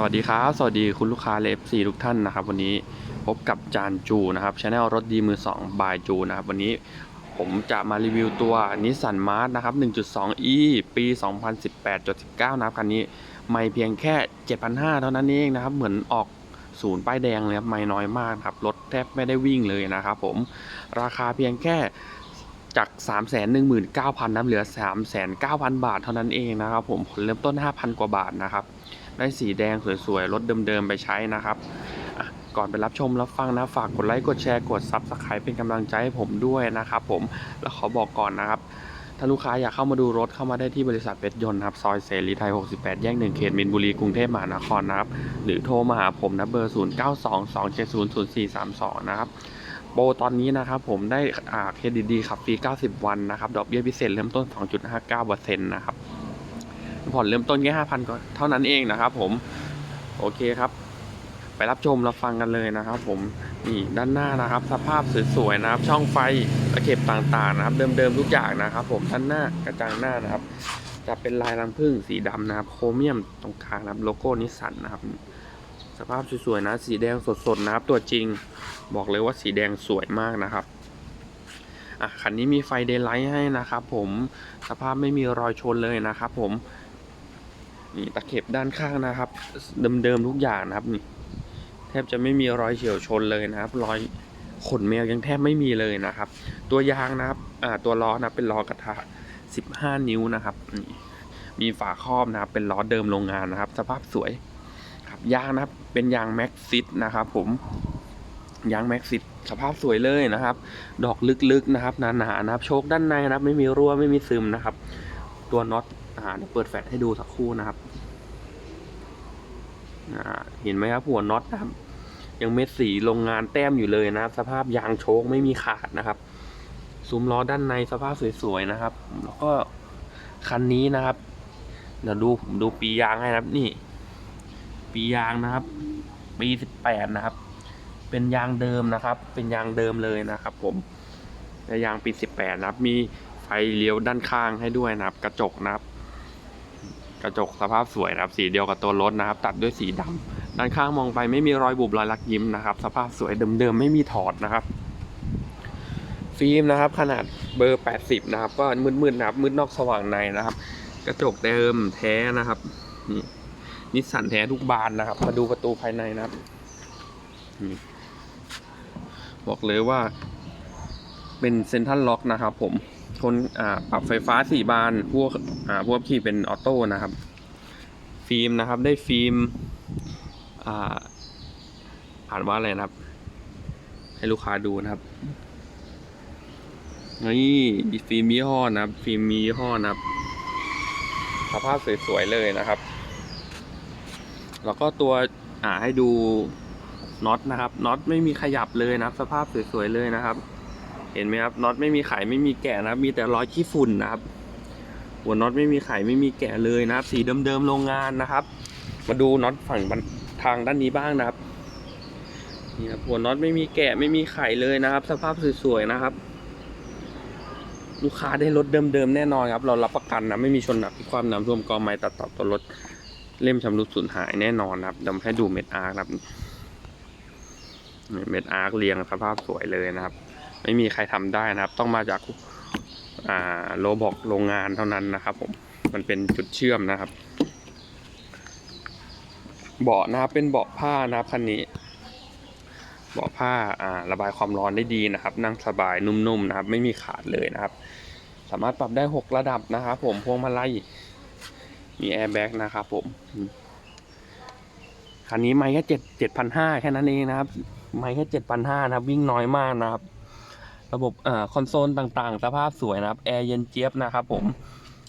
สวัสดีครับ สวัสดีคุณลูกค้าเลฟซีทุกท่านนะครับ วันนี้พบกับจานจูนะครับช anel รถดีมือ2บายจูนะครับ วันนี้ผมจะมารีวิวตัวนิสสันมาร์นะครับ 1.2e ปี 2018.19 นะครับคันนี้ ไม่เพียงแค่ 7,500 เท่านั้นเองนะครับ เหมือนออกศูนย์ป้ายแดงเลยครับ ไม่น้อยมากครับ รถแทบไม่ได้วิ่งเลยนะครับผมราคาเพียงแค่จาก 319,000นะเหลือ 3,900บาทเท่านั้นเองนะครับผมผลเริ่มต้น 5,000 กว่าบาทนะครับ ได้สีแดงสวยๆ รถเดิมๆ ไปใช้นะครับ ก่อนไปรับชมรับฟังนะ ฝากกดไลค์ กดแชร์ กด Subscribe เป็นกำลังใจให้ผมด้วยนะครับผม แล้วขอบอกก่อนนะครับ ถ้าลูกค้าอยากเข้ามาดูรถเข้ามาได้ที่บริษัทเพชรยนต์ครับ ซอยเสรีไทย 68 แยก1เขตมินบุรีกรุงเทพมหานครนะครับ หรือโทรมาหาผมนะเบอร์ 0922700432 นะครับโปรตอนนี้นะครับผมได้เครดิตดีขับฟรี 90 วันนะครับ ดอกเบี้ยพิเศษเริ่มต้น 2.59%นะครับ ผ่อนเริ่มต้นแค่ห้าพันก็เท่านั้นเองนะครับ ผมโอเคครับ ไปรับชมรับฟังกันเลยนะครับ ผมนี่ด้านหน้านะครับ สภาพสวยๆนะครับ ช่องไฟตะเข็บต่างๆนะครับ เดิมๆทุกอย่างนะครับ ผมด้านหน้ากระจังหน้านะครับ จะเป็นลายรังผึ้งสีดำนะครับ โครเมียมตรงกลางนะครับโลโก้นิสสันนะครับ สภาพสวยๆนะ สีแดงสดๆนะครับ ตัวจริงบอกเลยว่าสีแดงสวยมากนะครับอะคันนี้มีไฟเดย์ไลท์ให้นะครับ ผมสภาพไม่มีรอยชนเลยนะครับ ผม นี่ตะเข็บด้านข้างนะครับ เดิมๆทุกอย่างนะครับนี่แทบจะไม่มีรอยเฉียวชนเลยนะครับ รอยขนแมวยังแทบไม่มีเลยนะครับ ตัวยางนะครับอ่าตัวล้อนะเป็นล้อกระทะ 15 นิ้วนะครับนี่มีฝาครอบนะครับ เป็นล้อเดิมโรงงานนะครับ สภาพสวยครับยางนะครับ เป็นยางแม็กซิตนะครับ ผมยางแม็กซิตสภาพสวยเลยนะครับ ดอกลึกๆนะครับหนาๆนะครับ โชคด้านในนะครับ ไม่มีรั่วไม่มีซึมนะครับ ตัวน็อต อ่าเดี๋ยวเปิดแฟลชให้ดูสักครู่นะครับอ่าเห็นไหมครับหัวน็อตนะครับ ยังเม็ดสีโรงงานแต้มอยู่เลยนะครับ สภาพยางโชคไม่มีขาดนะครับซุ้มล้อด้านในสภาพสวยๆนะครับ แล้วก็คันนี้นะครับ เดี๋ยวดูผมดูปียางให้นะครับ นี่ ปียางนะครับ ปีสิบแปดนะครับ เป็นยางเดิมนะครับ เป็นยางเดิมเลยนะครับ ผมและยางปีสิบแปดนะครับ มีไฟเลี้ยวด้านข้างให้ด้วยนะครับ กระจกนะครับ กระจกสภาพสวยนะครับ สีเดียวกับตัวรถนะครับ ตัดด้วยสีดำด้านข้างมองไปไม่มีรอยบุบรอยลักยิ้มนะครับ สภาพสวยเดิมๆไม่มีถอดนะครับ ฟิล์มนะครับ ขนาดเบอร์ 80 นะครับ ก็มืดๆนะครับ มืดนอกสว่างในนะครับ กระจกเดิมแท้นะครับนี่นิสสันแท้ทุกบานนะครับ มาดูประตูภายในนะครับบอกเลยว่าเป็นเซนทรัลล็อกนะครับผม ทนอ่าปรับไฟฟ้าสี่บานพวกอ่าพวกขี่เป็นออโต้นะครับ ฟิล์มนะครับได้ฟิล์มอ่าอ่านว่าอะไรนะครับ ให้ลูกค้าดูนะครับนี่ฟิล์มยี่ห้อนะครับ ฟิล์มมียี่ห้อนะครับสภาพสวยๆเลยนะครับ แล้วก็ตัวอ่าให้ดูน็อตนะครับน็อตไม่มีขยับเลยนะสภาพสวยๆเลยนะครับ ห็นไหมครับน็อตไม่มีไขไม่มีแกะนะครับ มีแต่รอยขี้ฝุ่นนะครับ หัวน็อตไม่มีไขไม่มีแกะเลยนะครับ สีเดิมๆโรงงานนะครับ มาดูน็อตฝั่งทางด้านนี้บ้างนะครับนี่ครับหัวน็อตไม่มีแกะไม่มีไขเลยนะครับ สภาพสวยๆนะครับ ลูกค้าได้รถเดิมๆแน่นอนครับ เรารับประกันนะไม่มีชนหนักพิความน้ำท่วมกอไม้ตัดต่อตัวรถเล่มชำรุดสูญหายแน่นอนนะครับเดี๋ยวให้ดูเม็ดอาร์ครับนี่เม็ดอาร์เรียงสภาพสวยเลยนะครับ ไม่มีใครทำได้นะครับ ต้องมาจากาโลบอกโรงงานเท่านั้นนะครับ ผมมันเป็นจุดเชื่อมนะครับ เบาะนะครับเป็นเบาะผ้านะครับคันนี้ เบาะผ้าาระบายความร้อนได้ดีนะครับ นั่งสบายนุ่มๆนะครับ ไม่มีขาดเลยนะครับ สามารถปรับได้ 6 ระดับนะครับ ผมพวงมาลัยมีแอร์แบ็กนะครับผมคันนี้ไม่แค่เจ็ดเจ็ดพันห้าแค่นั้นเองนะครับ ไม่แค่เจ็ดพันห้านะครับ วิ่งน้อยมากนะครับ ระบบอ่าคอนโซลต่างๆ สภาพสวยนะครับแอร์เย็นเจี๊ยบนะครับผม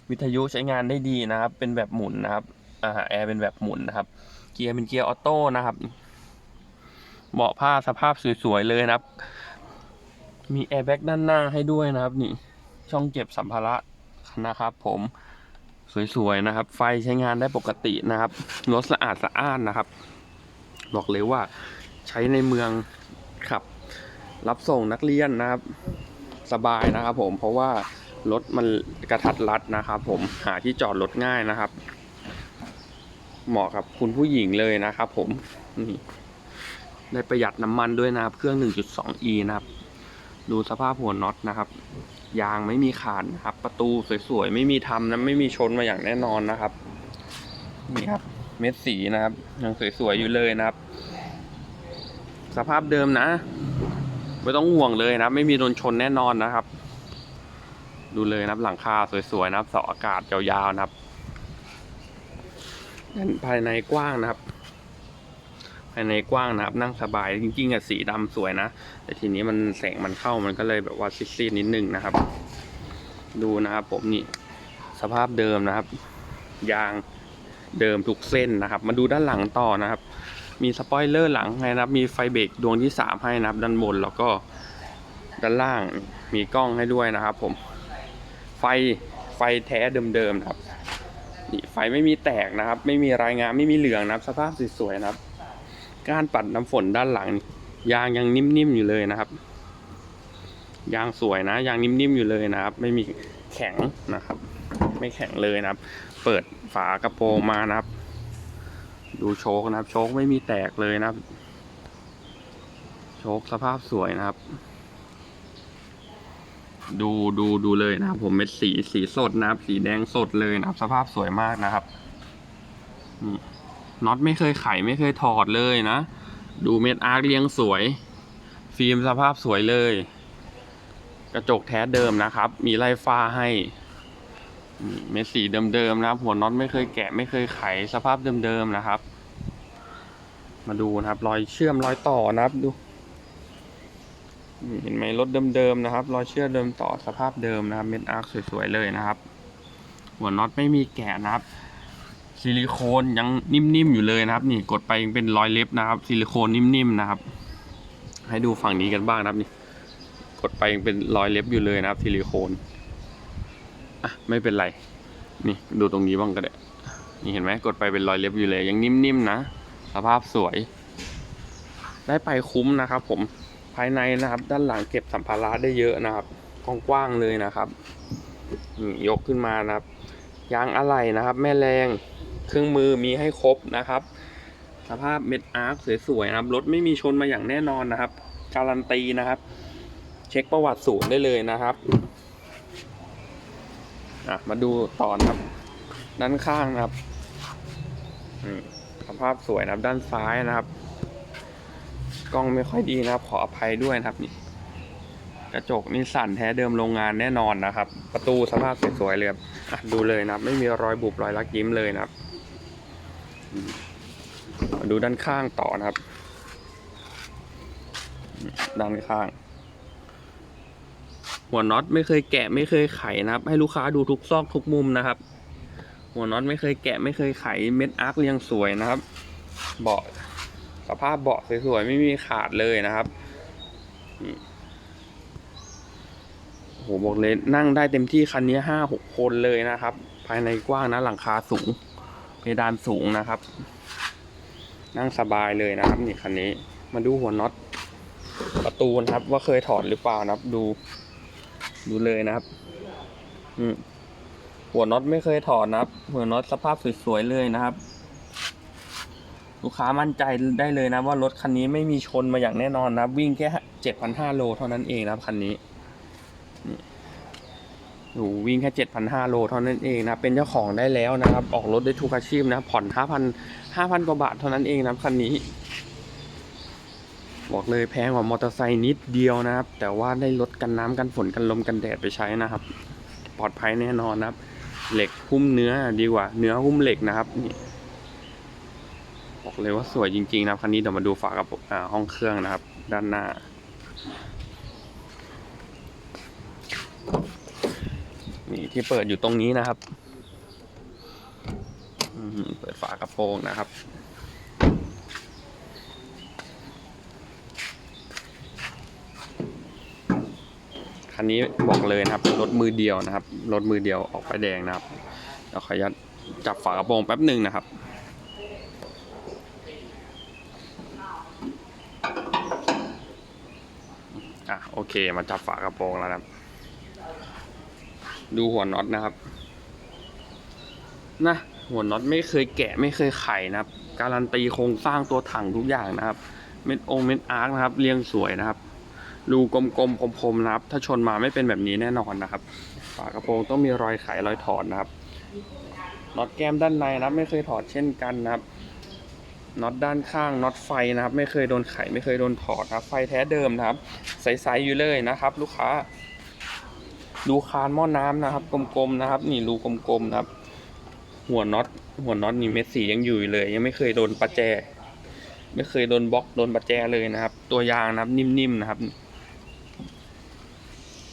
วิทยุใช้งานได้ดีนะครับ เป็นแบบหมุนนะครับอ่าแอร์เป็นแบบหมุนนะครับ เกียร์เป็นเกียร์ออโต้นะครับเบาะผ้าสภาพสวยๆเลยนะครับ มีแอร์แบ็กด้านหน้าให้ด้วยนะครับ นี่ช่องเก็บสัมภาระนะครับ ผมสวยๆนะครับ ไฟใช้งานได้ปกตินะครับรถสะอาดสะอ้านนะครับ บอกเลยว่าใช้ในเมืองขับ รับส่งนักเรียนนะครับ สบายนะครับ ผมเพราะว่ารถมันกระทัดรัดนะครับ ผมหาที่จอดรถง่ายนะครับ เหมาะกับคุณผู้หญิงเลยนะครับ ผมนี่ได้ประหยัดน้ำมันด้วยนะครับ เครื่อง 1.2e นะครับ ดูสภาพหัวน็อตนะครับ ยางไม่มีขาดนะครับ ประตูสวยๆ ไม่มีทำนะไม่มีชนมาอย่างแน่นอนนะครับ นี่ครับ เม็ดสีนะครับยังสวยๆอยู่เลยนะครับ สภาพเดิมนะ ไม่ต้องห่วงเลยนะ ไม่มีโดนชนแน่นอนนะครับ ดูเลยนะหลังคาสวยๆนะครับเสาอากาศยาวๆนะครับด้านภายในกว้างนะครับ ภายในกว้างนะครับ นั่งสบายจริงๆอะสีดำสวยนะแต่ทีนี้มันแสงมันเข้ามันก็เลยแบบว่าซีดๆนิดนึงนะครับ ดูนะครับ ผมนี่สภาพเดิมนะครับ ยางเดิมทุกเส้นนะครับ มาดูด้านหลังต่อนะครับ มีสปอยเลอร์หลังให้นะครับ มีไฟเบรกดวงที่สามให้นะครับ ด้านบนแล้วก็ด้านล่างมีกล้องให้ด้วยนะครับ ผม ไฟไฟแท้เดิมๆนะครับนี่ไฟไม่มีแตกนะครับ ไม่มีรายงานไม่มีเหลืองนะครับ สภาพสวยๆนะครับก้านปัดน้ำฝนด้านหลังยางยังนิ่มๆอยู่เลยนะครับยางสวยนะยางนิ่มๆอยู่เลยนะครับ ไม่มีแข็งนะครับ ไม่แข็งเลยนะครับ เปิดฝากระโปรงมานะครับ ดูโชคนะครับ โชคไม่มีแตกเลยนะครับ โชคสภาพสวยนะครับ ดูดูดูเลยนะครับ ผมเม็ดสีสีสดนะครับ สีแดงสดเลยนะครับ สภาพสวยมากนะครับนี่น็อตไม่เคยไขไม่เคยถอดเลยนะ ดูเม็ดอาร์คเลี้ยงสวย ฟิล์มสภาพสวยเลย กระจกแท้เดิมนะครับ มีไล่ฟ้าให้เม็ดสีเดิมๆนะครับ หัวน็อตไม่เคยแกะไม่เคยไขสภาพเดิมๆนะครับ มาดูนะครับรอยเชื่อมรอยต่อนะครับดูเห็นไหมรถเดิมๆนะครับรอยเชื่อมเดิมต่อสภาพเดิมนะครับเม็ดอาร์คสวยๆเลยนะครับ หัวน็อตไม่มีแกะนะครับซิลิโคนยังนิ่มๆอยู่เลยนะครับ นี่กดไปยังเป็นรอยเล็บนะครับซิลิโคนนิ่มๆนะครับ ให้ดูฝั่งนี้กันบ้างนะครับนี่กดไปยังเป็นรอยเล็บอยู่เลยนะครับซิลิโคนอะไม่เป็นไร นี่ดูตรงนี้บ้างก็ได้นี่เห็นไหมกดไปเป็นรอยเล็บอยู่เลย ยังนิ่มๆนะ สภาพสวย ได้ไปคุ้มนะครับ ผมภายในนะครับ ด้านหลังเก็บสัมภาระได้เยอะนะครับกว้างๆเลยนะครับยกขึ้นมานะครับ ยางอะไหล่นะครับ แม่แรงเครื่องมือมีให้ครบนะครับ สภาพเม็ดอาร์คสวยๆนะครับรถไม่มีชนมาอย่างแน่นอนนะครับ การันตีนะครับ เช็คประวัติศูนย์ได้เลยนะครับมาดูต่อนะครับ ด้านข้างนะครับอืม สภาพสวยนะครับด้านซ้ายนะครับ กล้องไม่ค่อยดีนะครับ ขออภัยด้วยนะครับนี่กระจกนี่สั่นแท้เดิมโรงงานแน่นอนนะครับ ประตูสภาพสวยๆเลยครับดูเลยนะครับ ไม่มีรอยบุบรอยลักยิ้มเลยนะครับ ดูด้านข้างต่อนะครับ ด้านข้าง หัวน็อตไม่เคยแกะไม่เคยไขนะครับ ให้ลูกค้าดูทุกซอกทุกมุมนะครับ หัวน็อตไม่เคยแกะไม่เคยไขเม็ดอาร์คเรียงสวยนะครับ เบาะสภาพเบาะสวยๆไม่มีขาดเลยนะครับโอ้โหบอกเลยนั่งได้เต็มที่คันนี้ห้าหกคนเลยนะครับ ภายในกว้างนะหลังคาสูงเพดานสูงนะครับ นั่งสบายเลยนะครับ นี่คันนี้ มาดูหัวน็อตประตูนะครับ ว่าเคยถอดหรือเปล่านะครับ ดู ดูเลยนะครับ อืม หัวน็อตไม่เคยถอดนะครับหัวน็อตสภาพสวยๆเลยนะครับ ลูกค้ามั่นใจได้เลยนะว่ารถคันนี้ไม่มีชนมาอย่างแน่นอนนะครับวิ่งแค่เจ็ดพันห้าโลเท่านั้นเองนะครับคันนี้นี่โหวิ่งแค่เจ็ดพันห้าโลเท่านั้นเองนะเป็นเจ้าของได้แล้วนะครับ ออกรถได้ทุกอาชีพนะผ่อนห้าพันห้าพันกว่าบาทเท่านั้นเองนะครับคันนี้ บอกเลยแพงกว่ามอเตอร์ไซค์นิดเดียวนะครับ แต่ว่าได้ลดกันน้ำกันฝนกันลมกันแดดไปใช้นะครับ ปลอดภัยแน่นอนนะครับ เหล็กหุ้มเนื้อดีกว่า เนื้อหุ้มเหล็กนะครับนี่บอกเลยว่าสวยจริงๆนะคันนี้เดี๋ยวมาดูฝากับอ่าห้องเครื่องนะครับ ด้านหน้า นี่ที่เปิดอยู่ตรงนี้นะครับเปิดฝากระโปรงนะครับ คันนี้บอกเลยนะครับรถมือเดียวนะครับรถมือเดียวออกไปแดงนะครับเดี๋ยวขออนุญาตจับฝากระโปรงแป๊บหนึ่งนะครับอะโอเคมาจับฝากระโปรงแล้วนะครับ ดูหัวน็อตนะครับนะหัวน็อตไม่เคยแกะไม่เคยไขนะครับ การันตีโครงสร้างตัวถังทุกอย่างนะครับ เม็ดองเม็ดอาร์คนะครับ เรียงสวยนะครับ รูกลมๆคมๆนะครับ ถ้าชนมาไม่เป็นแบบนี้แน่นอนนะครับ ฝากระโปรงต้องมีรอยไขรอยถอดนะครับน็อตแก้มด้านในนะครับ ไม่เคยถอดเช่นกันนะครับน็อตด้านข้างน็อตไฟนะครับ ไม่เคยโดนไขไม่เคยโดนถอดนะครับ ไฟแท้เดิมนะครับ ใสๆอยู่เลยนะครับ ลูกค้าดูคานหม้อน้ำนะครับ กลมๆนะครับ นี่รูกลมๆนะครับ หัวน็อตหัวน็อตนี่เม็ดสียังอยู่อยู่เลย ยังไม่เคยโดนประแจ ไม่เคยโดนบล็อกโดนประแจเลยนะครับ ตัวยางนะครับ นิ่มๆนะครับ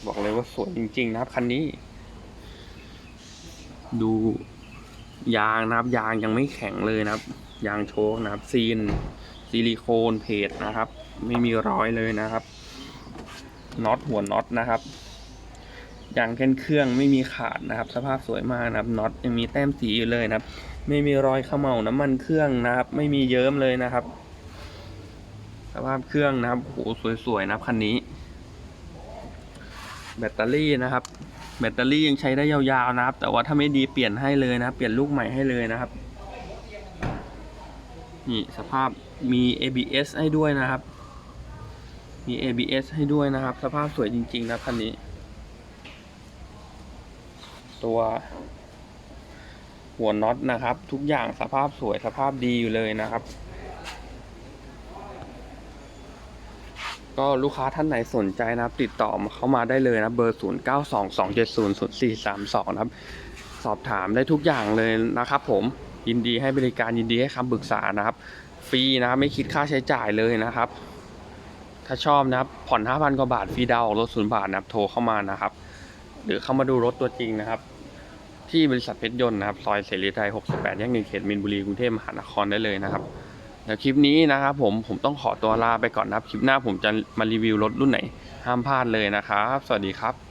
บอกเลยว่าสวยจริง ๆ นะครับ คันนี้ ดูยางนะครับ ยางยังไม่แข็งเลยนะครับ ยางโชคนะครับ ซีนซิลิโคนเพจนะครับ ไม่มีรอยเลยนะครับน็อตหัวน็อตนะครับยางแค่นเครื่องไม่มีขาดนะครับ สภาพสวยมากนะครับน็อตยังมีแต้มสีอยู่เลยนะครับ ไม่มีรอยเขม่าน้ำมันเครื่องนะครับ ไม่มีเยิ้มเลยนะครับ สภาพเครื่องนะครับโหสวยๆนะครับคันนี้ แบตเตอรี่นะครับ แบตเตอรี่ยังใช้ได้ยาวๆนะครับ แต่ว่าถ้าไม่ดีเปลี่ยนให้เลยนะครับเปลี่ยนลูกใหม่ให้เลยนะครับ นี่สภาพมี ABS ให้ด้วยนะครับ มี ABS ให้ด้วยนะครับ สภาพสวยจริง ๆ นะคันนี้ ตัวหัวน็อตนะครับ ทุกอย่างสภาพสวยสภาพดีอยู่เลยนะครับ ก็ลูกค้าท่านไหนสนใจนะครับ ติดต่อมาเข้ามาได้เลยนะเบอร์ 0 9 2 2 7 0 0 4 3 2 นะครับ สอบถามได้ทุกอย่างเลยนะครับ ผมยินดีให้บริการยินดีให้คำปรึกษานะครับ ฟรีนะครับไม่คิดค่าใช้จ่ายเลยนะครับ ถ้าชอบนะครับ ผ่อน 5,000 กว่าบาทฟรีดาวน์ออกรถศูนย์บาทนะครับโทรเข้ามานะครับ หรือเข้ามาดูรถตัวจริงนะครับ ที่บริษัทเพชรยนต์นะครับซอยเสรีไทย 68 แยกหนึ่งเขตมินบุรีกรุงเทพมหานครได้เลยนะครับ เดี๋ยวคลิปนี้นะครับผมผมต้องขอตัวลาไปก่อนนะครับ คลิปหน้าผมจะมารีวิวรถรุ่นไหน ห้ามพลาดเลยนะครับ สวัสดีครับ